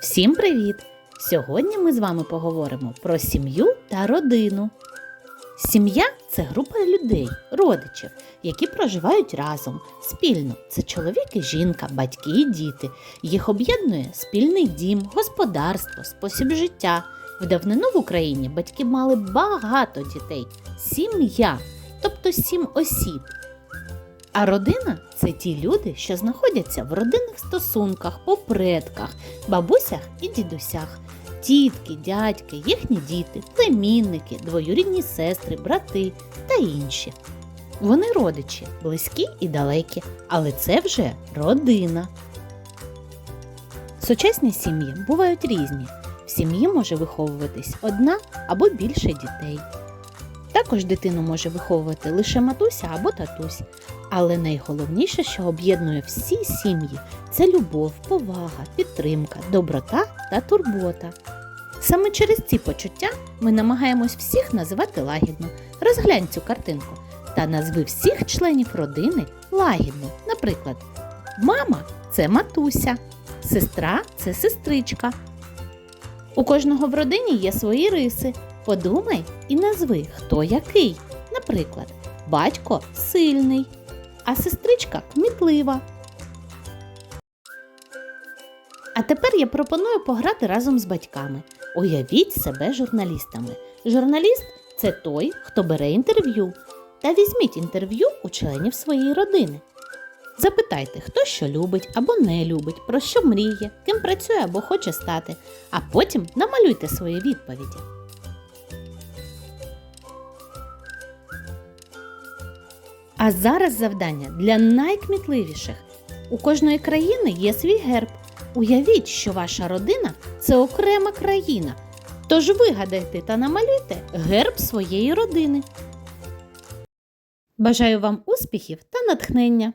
Всім привіт! Сьогодні ми з вами поговоримо про сім'ю та родину. Сім'я це група людей, родичів, які проживають разом спільно. Це чоловік і жінка, батьки і діти. Їх об'єднує спільний дім, господарство, спосіб життя. В давнину в Україні батьки мали багато дітей, сім'я, тобто сім осіб. А родина це ті люди, що знаходяться в родинних стосунках, по предках, бабусях і дідусях, тітки, дядьки, їхні діти, племінники, двоюрідні сестри, брати та інші. Вони родичі, близькі і далекі, але це вже родина. Сучасні сім'ї бувають різні. В сім'ї може виховуватись одна або більше дітей. Також дитину може виховувати лише матуся або татусь. Але найголовніше, що об'єднує всі сім'ї, це любов, повага, підтримка, доброта та турбота. Саме через ці почуття ми намагаємось всіх називати лагідно. Розглянь цю картинку та назви всіх членів родини лагідно. Наприклад, мама це матуся, сестра це сестричка. У кожного в родині є свої риси. Подумай і назви, хто який. Наприклад, батько сильний, а сестричка кмітлива. А тепер я пропоную пограти разом з батьками. Уявіть себе журналістами. Журналіст це той, хто бере інтерв'ю. Та візьміть інтерв'ю у членів своєї родини. Запитайте, хто що любить або не любить, про що мріє, ким працює або хоче стати, а потім намалюйте свої відповіді. А зараз завдання для найкмітливіших. У кожної країни є свій герб. Уявіть, що ваша родина це окрема країна. Тож вигадайте та намалюйте герб своєї родини. Бажаю вам успіхів та натхнення!